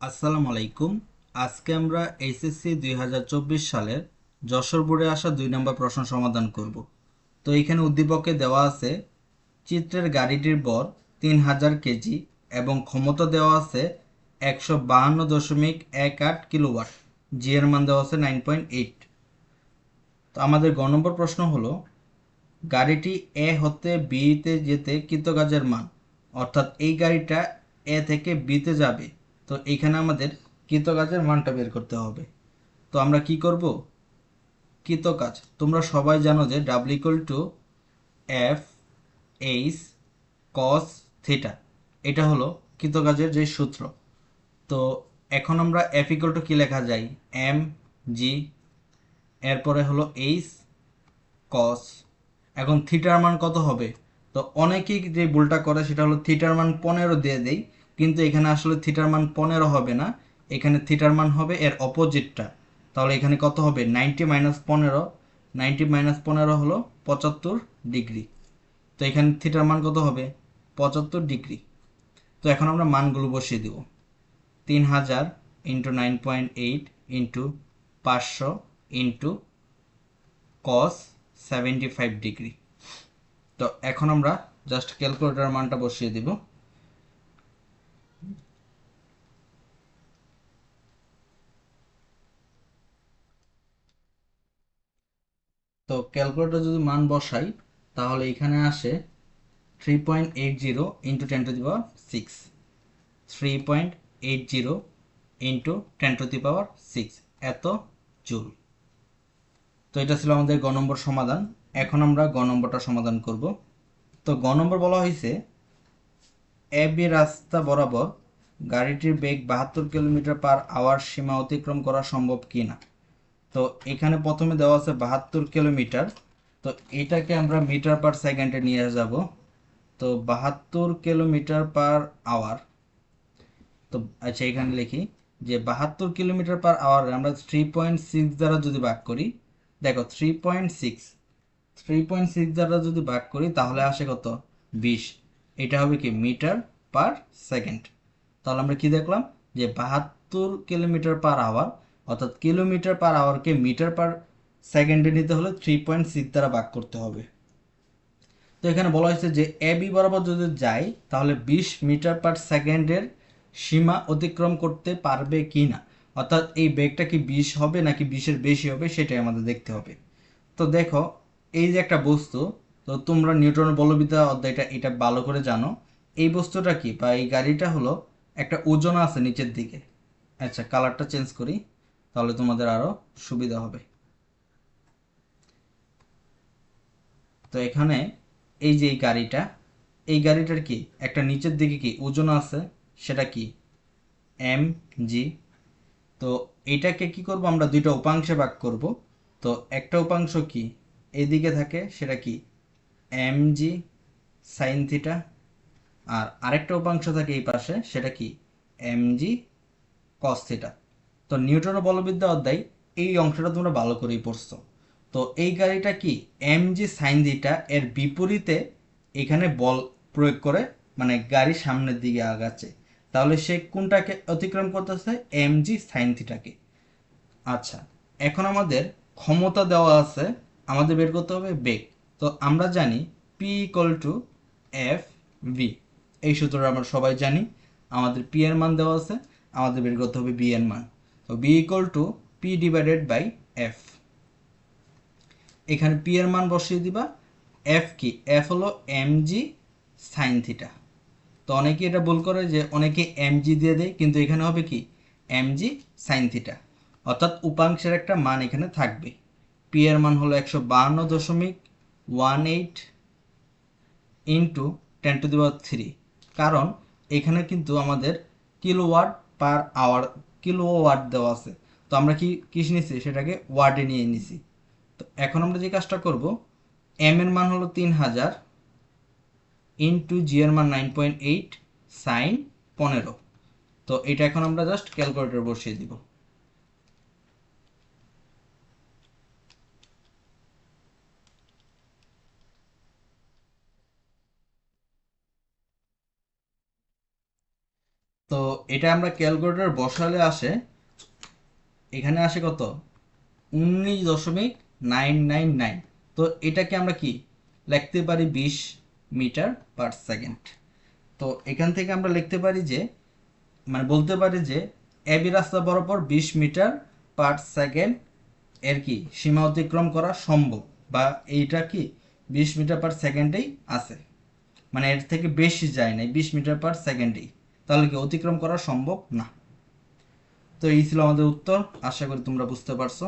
আসসালামু আলাইকুম। আজকে আমরা এইচএসসি দুই হাজার চব্বিশ সালের যশোর বোর্ডে আসা দুই নম্বর প্রশ্ন সমাধান করব। তো এখানে উদ্দীপকে দেওয়া আছে, চিত্রের গাড়িটির বর তিন হাজার কেজি এবং ক্ষমতা দেওয়া আছে একশো বাহান্ন দশমিক এক আট কিলোওয়াট। জি এর মান দেওয়া আছে নাইন পয়েন্ট এইট। তো আমাদের গ নম্বর প্রশ্ন হলো, গাড়িটি এ হতে বিতে যেতে কৃতকাজের মান, অর্থাৎ এই গাড়িটা এ থেকে বিতে যাবে। তো এইখানে আমাদের কৃতকাজের মানটা বের করতে হবে। তো আমরা কি করব? কৃতকাজ তোমরা সবাই জানো যে W equal to F H cos theta এটা হলো কৃতকাজের যে সূত্র। তো এখন আমরা এফ ইকুয়াল টু কী লেখা যায়? এম জি এরপরে হলো এইচ কস এখন থিটার মান কত হবে? তো অনেকেই যে ভুলটা করে সেটা হলো থিটার মান পনেরো দিয়ে দেই। কিন্তু এখানে আসলে থিটার মান পনেরো হবে না। এখানে থিটার মান হবে এর অপোজিটটা। তাহলে এখানে কত হবে? নাইনটি মাইনাস পনেরো। নাইনটি মাইনাস পনেরো হলো পঁচাত্তর ডিগ্রি। তো এখানে থিটার মান কত হবে? পঁচাত্তর ডিগ্রি। তো এখন আমরা মানগুলো বসিয়ে দেব। তিন হাজার into nine point eight into পাঁচশো into cos seventy five degree. তো এখন আমরা জাস্ট ক্যালকুলেটর মানটা বসিয়ে দিব। তো ক্যালকুলেটর যদি মান বসাই, তাহলে এখানে আসে three point eight zero into ten to the power six three point eight zero into ten to the power six এত জুল। তো এটা ছিল আমাদের গ নম্বর সমাধান। এখন আমরা গ নম্বরটা সমাধান করব। তো গ নম্বর বলা হয়েছে এ বি রাস্তা বরাবর গাড়িটির বেগ বাহাত্তর কিলোমিটার পার আওয়ার সীমা অতিক্রম করা সম্ভব কি না তো এখানে প্রথমে দেওয়া আছে বাহাত্তর কিলোমিটার। তো এটাকে আমরা মিটার পার সেকেন্ডে নিয়ে যাব। তো বাহাত্তর কিলোমিটার পার আওয়ার। তো আচ্ছা এখানে লিখি যে বাহাত্তর কিলোমিটার পার আওয়ার আমরা থ্রি পয়েন্ট সিক্স দ্বারা যদি ভাগ করি, দেখো three point six three point six দ্বারা যদি ভাগ করি, তাহলে আসে কত? বিশ। এটা হবে কি? Metre per second. তাহলে আমরা কি দেখলাম? যে বাহাত্তর কিলোমিটার পার আওয়ার অর্থাৎ কিলোমিটার পার আওয়ারকে মিটার পার সেকেন্ডে নিতে হলে থ্রি পয়েন্ট সিক্স দ্বারা ভাগ করতে হবে। তো এখানে বলা হয়েছে যে এ বি বরাবর যদি যাই, তাহলে বিশ মিটার পার সেকেন্ডের সীমা অতিক্রম করতে পারবে কি না অর্থাৎ এই বেগটা কি বিশ হবে নাকি বিশের বেশি হবে সেটাই আমাদের দেখতে হবে। তো দেখো, এই যে একটা বস্তু, তো তোমরা নিউটন বলবিদ্যা অধ্যায়টা এটা ভালো করে জানো। এই বস্তুটা কি? বা এই গাড়িটা হলো একটা ওজন আছে নিচের দিকে। আচ্ছা কালারটা চেঞ্জ করি। তাহলে তোমাদের আরও সুবিধা হবে। তো এখানে এই যে এই গাড়িটা, এই গাড়িটার কি? একটা নিচের দিকে কি ওজন আছে? সেটা কি? এম জি তো এটাকে কি করব? আমরা দুইটা উপাংশে ভাগ করব। তো একটা উপাংশ কি? এদিকে থাকে, সেটা কি? এম জি সাইন থিটা আর আরেকটা উপাংশ থাকে এই পাশে, সেটা কি? এম জি কস থিটা তো নিউটনের বলবিদ্যা অধ্যায় এই অংশটা তোমরা ভালো করেই পড়ছো। তো এই গাড়িটা কি এম জি সাইন দিটা এর বিপরীতে এখানে বল প্রয়োগ করে মানে গাড়ি সামনের দিকে আগাচ্ছে। তাহলে সে কোনটাকে অতিক্রম করতেছে? এম জি সাইন থিটাকে। আচ্ছা এখন আমাদের ক্ষমতা দেওয়া আছে, আমাদের বের করতে হবে বেগ। তো আমরা জানি P equal to F V এই সূত্রটা আমরা সবাই জানি, আমাদের পি এর মান দেওয়া আছে, আমাদের বের করতে হবে বি এর মান। তো B equal to P divided by F এখানে পি এর মান বসিয়ে দিবা। এফ কি? এফ হলো এম জি সাইন থিটা তো অনেকে এটা ভুল করে যে অনেকে এম জি দিয়ে দেয়, কিন্তু এখানে হবে কি? এম জি সাইন থিটা অর্থাৎ উপাংশের একটা মান এখানে থাকবে। পি এর মান হলো একশো বাহান্ন দশমিক one eight into ten to the three কারণ এখানে কিন্তু আমাদের kilowatt per hour kilowatt দেওয়া আছে। তো আমরা কি, কিস নিছি? সেটাকে ওয়াটে নিয়ে নিছি। তো এখন আমরা যে কাজটা করব এম এর মান হলো তিন হাজার ইন্টু জি এর মান নাইন পয়েন্ট এইট সাইন পনেরো। তো এটা এখন আমরা জাস্ট ক্যালকুলেটর বসিয়ে দিব। তো এটা আমরা ক্যালকুলেটর বসালে আসে, এখানে আসে কত? উনিশ দশমিক নাইন নাইন নাইন। তো এটাকে আমরা কি? লিখতে পারি বিশ মিটার পার সেকেন্ড। তো এখান থেকে আমরা লিখতে পারি যে মানে বলতে পারি যে এবি রাস্তা বরাবর বিশ মিটার পার সেকেন্ড এর কি? সীমা অতিক্রম করা সম্ভব। বা এইটা কি? বিশ মিটার পার সেকেন্ডেই আছে। মানে এর থেকে বেশি যায় নাই, বিশ মিটার পার সেকেন্ডেই। তাহলে কি অতিক্রম করা সম্ভব না? তো এই ছিল আমাদের উত্তর। আশা করি তোমরা বুঝতে পারছ।